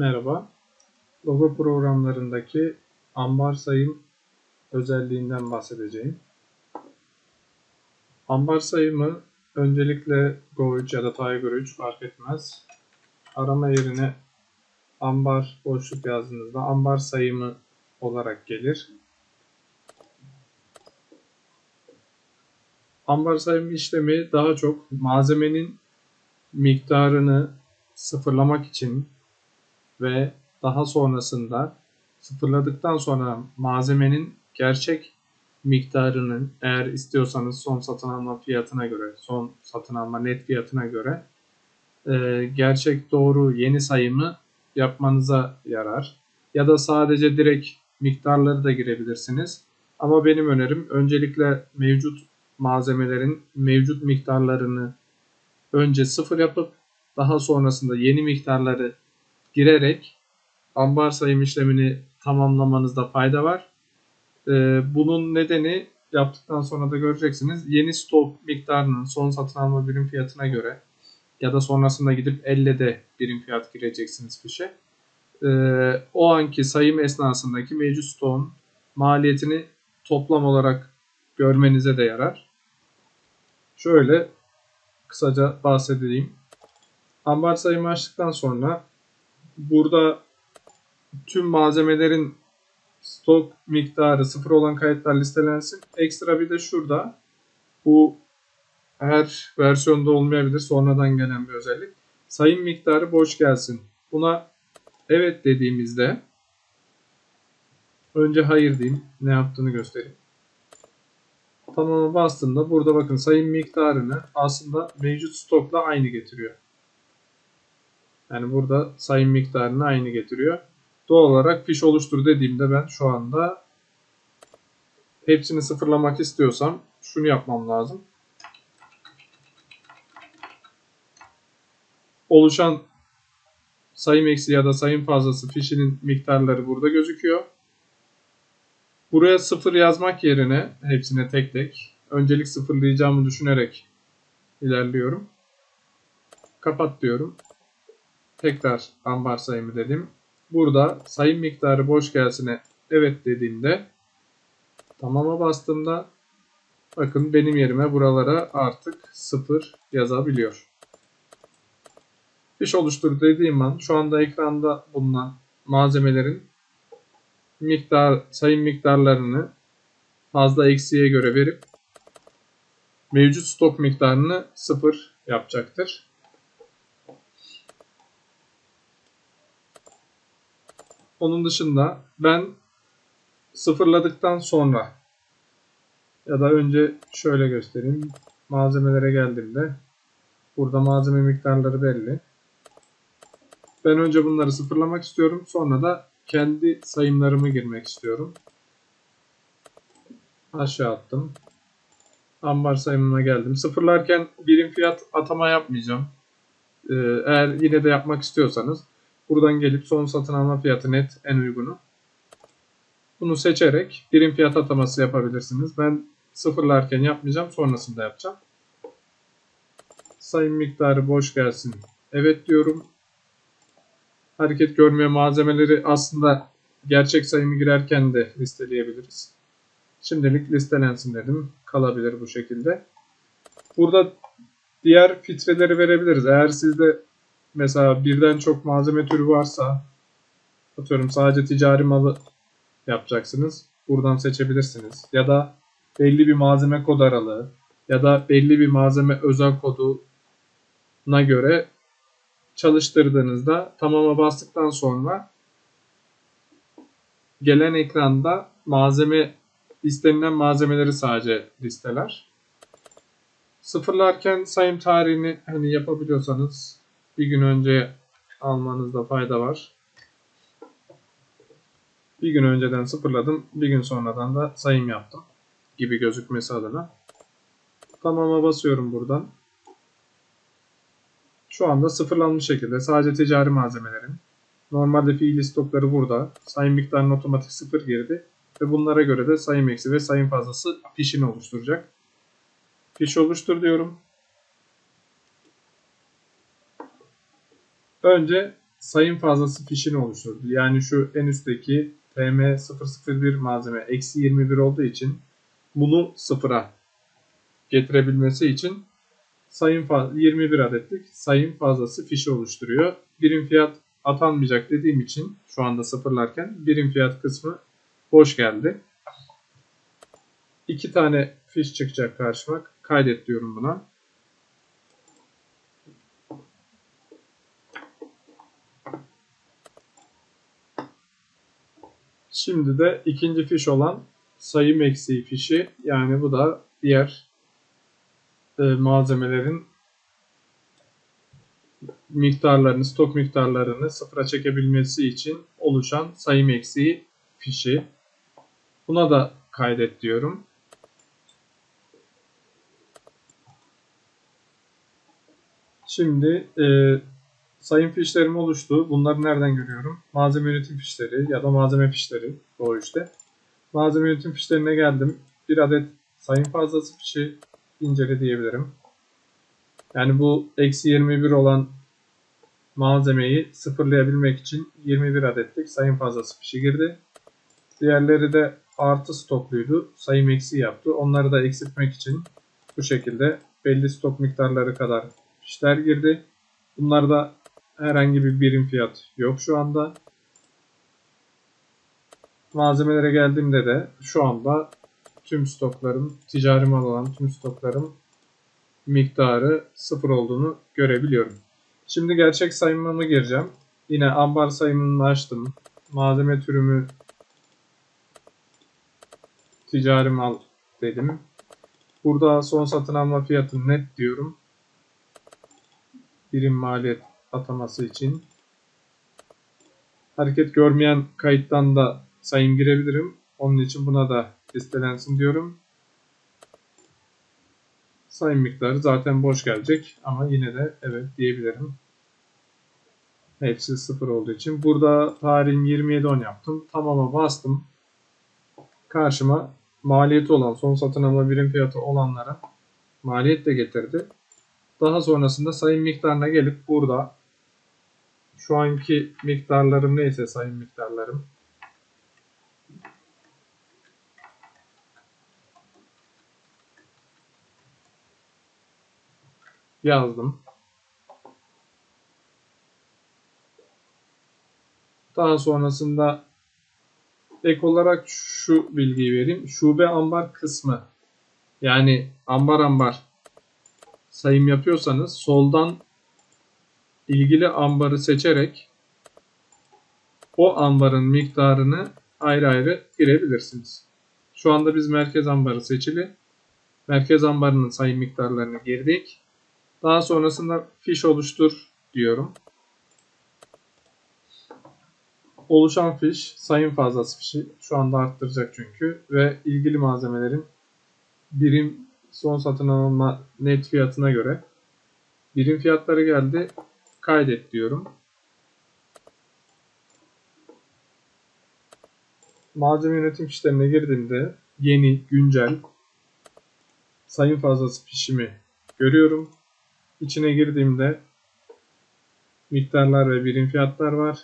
Merhaba. Logo programlarındaki ambar sayım özelliğinden bahsedeceğim. Ambar sayımı öncelikle Go3 ya da Tiger 3 fark etmez. Arama yerine ambar boşluk yazdığınızda ambar sayımı olarak gelir. Ambar sayım işlemi daha çok malzemenin miktarını sıfırlamak için ve daha sonrasında sıfırladıktan sonra malzemenin gerçek miktarını eğer istiyorsanız son satın alma fiyatına göre, son satın alma net fiyatına göre e, gerçek doğru yeni sayımı yapmanıza yarar. Ya da sadece direkt miktarları da girebilirsiniz. Ama benim önerim öncelikle mevcut malzemelerin mevcut miktarlarını önce sıfır yapıp daha sonrasında yeni miktarları girerek ambar sayım işlemini tamamlamanızda fayda var. Ee, bunun nedeni yaptıktan sonra da göreceksiniz. Yeni stok miktarının son satın alma birim fiyatına göre ya da sonrasında gidip elle de birim fiyat gireceksiniz fişe. Ee, o anki sayım esnasındaki mevcut stoğun maliyetini toplam olarak görmenize de yarar. Şöyle kısaca bahsedeyim. Ambar sayımı açtıktan sonra burada tüm malzemelerin stok miktarı sıfır olan kayıtlar listelensin. Ekstra bir de şurada bu her versiyonda olmayabilir. Sonradan gelen bir özellik. Sayım miktarı boş gelsin. Buna evet dediğimizde önce hayır diyeyim. Ne yaptığını göstereyim. Tamam'a bastığımda burada bakın sayım miktarını aslında mevcut stokla aynı getiriyor. Yani burada sayım miktarını aynı getiriyor. Doğal olarak fiş oluştur dediğimde ben şu anda hepsini sıfırlamak istiyorsam şunu yapmam lazım. Oluşan sayım eksi ya da sayım fazlası fişinin miktarları burada gözüküyor. Buraya sıfır yazmak yerine hepsine tek tek öncelik sıfırlayacağımı düşünerek ilerliyorum. Kapat diyorum. Tekrar ambar sayımı dedim. Burada sayım miktarı boş gelsine evet dediğimde tamama bastığımda bakın benim yerime buralara artık sıfır yazabiliyor. Fiş oluştur dediğim an şu anda ekranda bulunan malzemelerin miktar sayım miktarlarını fazla eksiye göre verip mevcut stok miktarını sıfır yapacaktır. Onun dışında ben sıfırladıktan sonra ya da önce şöyle göstereyim. Malzemelere geldiğimde burada malzeme miktarları belli. Ben önce bunları sıfırlamak istiyorum. Sonra da kendi sayımlarımı girmek istiyorum. Aşağı attım. Ambar sayımına geldim. Sıfırlarken birim fiyat atama yapmayacağım. Ee, eğer yine de yapmak istiyorsanız buradan gelip son satın alma fiyatı net en uygunu. Bunu seçerek birim fiyat ataması yapabilirsiniz. Ben sıfırlarken yapmayacağım. Sonrasında yapacağım. Sayım miktarı boş gelsin. Evet diyorum hareket görmeye malzemeleri aslında gerçek sayımı girerken de listeleyebiliriz. Şimdilik listelensin dedim. Kalabilir bu şekilde. Burada diğer filtreleri verebiliriz. Eğer sizde mesela birden çok malzeme türü varsa atıyorum sadece ticari malı yapacaksınız. Buradan seçebilirsiniz. Ya da belli bir malzeme kod aralığı ya da belli bir malzeme özel koduna göre çalıştırdığınızda tamama bastıktan sonra gelen ekranda malzeme istenilen malzemeleri sadece listeler. Sıfırlarken sayım tarihini hani yapabiliyorsanız bir gün önce almanızda fayda var. Bir gün önceden sıfırladım. Bir gün sonradan da sayım yaptım. Gibi gözükmesi adına. Tamama basıyorum buradan. Şu anda sıfırlanmış şekilde sadece ticari malzemelerin. Normalde fiili stokları burada. Sayım miktarının otomatik sıfır girdi. Ve bunlara göre de sayım eksi ve sayım fazlası fişini oluşturacak. Fiş oluştur diyorum. Önce sayım fazlası fişini oluşturdu. Yani şu en üstteki PM001 malzeme eksi 21 olduğu için bunu sıfıra getirebilmesi için sayım 21 adetlik sayım fazlası fişi oluşturuyor. Birim fiyat atanmayacak dediğim için şu anda sıfırlarken birim fiyat kısmı boş geldi. İki tane fiş çıkacak karşıma. Kaydet diyorum buna. Şimdi de ikinci fiş olan sayım eksiği fişi yani bu da diğer e, malzemelerin miktarlarını, stok miktarlarını sıfıra çekebilmesi için oluşan sayım eksiği fişi. Buna da kaydet diyorum. Şimdi e, sayım fişlerim oluştu. Bunları nereden görüyorum? Malzeme yönetim fişleri ya da malzeme fişleri. O işte. Malzeme yönetim fişlerine geldim. Bir adet sayım fazlası fişi incele diyebilirim. Yani bu eksi 21 olan malzemeyi sıfırlayabilmek için 21 adetlik sayım fazlası fişi girdi. Diğerleri de artı stokluydu. Sayım eksi yaptı. Onları da eksiltmek için bu şekilde belli stok miktarları kadar fişler girdi. Bunlarda herhangi bir birim fiyat yok şu anda. Malzemelere geldiğimde de şu anda tüm stoklarım, ticari mal olan tüm stoklarım miktarı sıfır olduğunu görebiliyorum. Şimdi gerçek sayımımı gireceğim. Yine ambar sayımını açtım. Malzeme türümü ticari mal dedim. Burada son satın alma fiyatı net diyorum. Birim maliyet ataması için. Hareket görmeyen kayıttan da sayım girebilirim. Onun için buna da listelensin diyorum. Sayım miktarı zaten boş gelecek ama yine de evet diyebilirim. Hepsi sıfır olduğu için. Burada tarihin 27.10 yaptım. Tamama bastım. Karşıma maliyeti olan son satın alma birim fiyatı olanlara maliyet de getirdi. Daha sonrasında sayım miktarına gelip burada şu anki miktarlarım neyse sayım miktarlarım yazdım. Daha sonrasında ek olarak şu bilgiyi vereyim. Şube ambar kısmı yani ambar ambar sayım yapıyorsanız soldan ilgili ambarı seçerek o ambarın miktarını ayrı ayrı girebilirsiniz. Şu anda biz merkez ambarı seçili. Merkez ambarının sayım miktarlarını girdik. Daha sonrasında fiş oluştur diyorum. Oluşan fiş sayım fazlası fişi şu anda arttıracak çünkü ve ilgili malzemelerin birim son satın alma net fiyatına göre birim fiyatları geldi. Kaydet diyorum. Malzeme yönetim fişlerine girdiğimde yeni, güncel sayım fazlası fişimi görüyorum. İçine girdiğimde miktarlar ve birim fiyatlar var.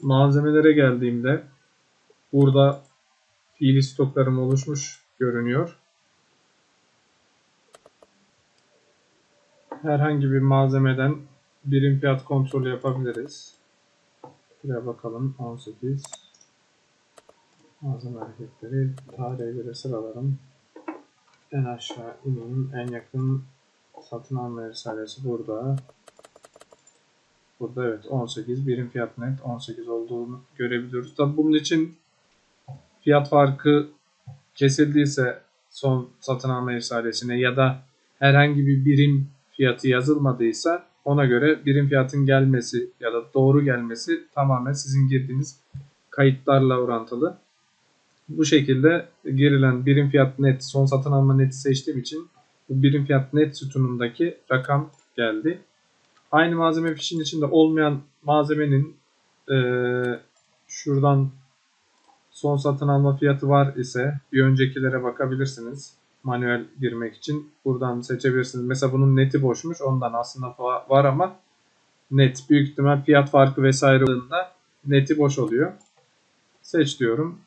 Malzemelere geldiğimde burada fiili stoklarım oluşmuş görünüyor. Herhangi bir malzemeden birim fiyat kontrolü yapabiliriz. Buraya bakalım 18 Malzeme hareketleri tarihe göre sıralarım. En aşağı ineyim. En yakın satın alma risalesi burada. Burada evet 18 birim fiyat net 18 olduğunu görebiliyoruz. Tabi bunun için fiyat farkı kesildiyse son satın alma risalesine ya da herhangi bir birim fiyatı yazılmadıysa ona göre birim fiyatın gelmesi ya da doğru gelmesi tamamen sizin girdiğiniz kayıtlarla orantılı. Bu şekilde girilen birim fiyat net son satın alma neti seçtiğim için bu birim fiyat net sütunundaki rakam geldi. Aynı malzeme fişin içinde olmayan malzemenin e, şuradan son satın alma fiyatı var ise bir öncekilere bakabilirsiniz. Manuel girmek için buradan seçebilirsiniz. Mesela bunun neti boşmuş. Ondan aslında var ama net büyük ihtimal fiyat farkı vesaire olduğunda neti boş oluyor. Seç diyorum.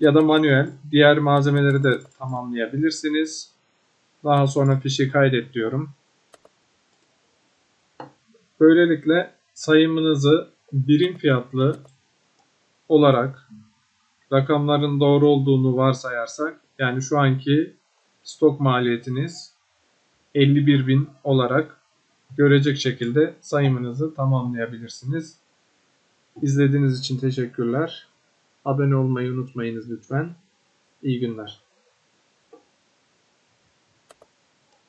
Ya da manuel. Diğer malzemeleri de tamamlayabilirsiniz. Daha sonra fişi kaydet diyorum. Böylelikle sayımınızı birim fiyatlı olarak rakamların doğru olduğunu varsayarsak yani şu anki stok maliyetiniz 51.000 olarak görecek şekilde sayımınızı tamamlayabilirsiniz. İzlediğiniz için teşekkürler. Abone olmayı unutmayınız lütfen. İyi günler.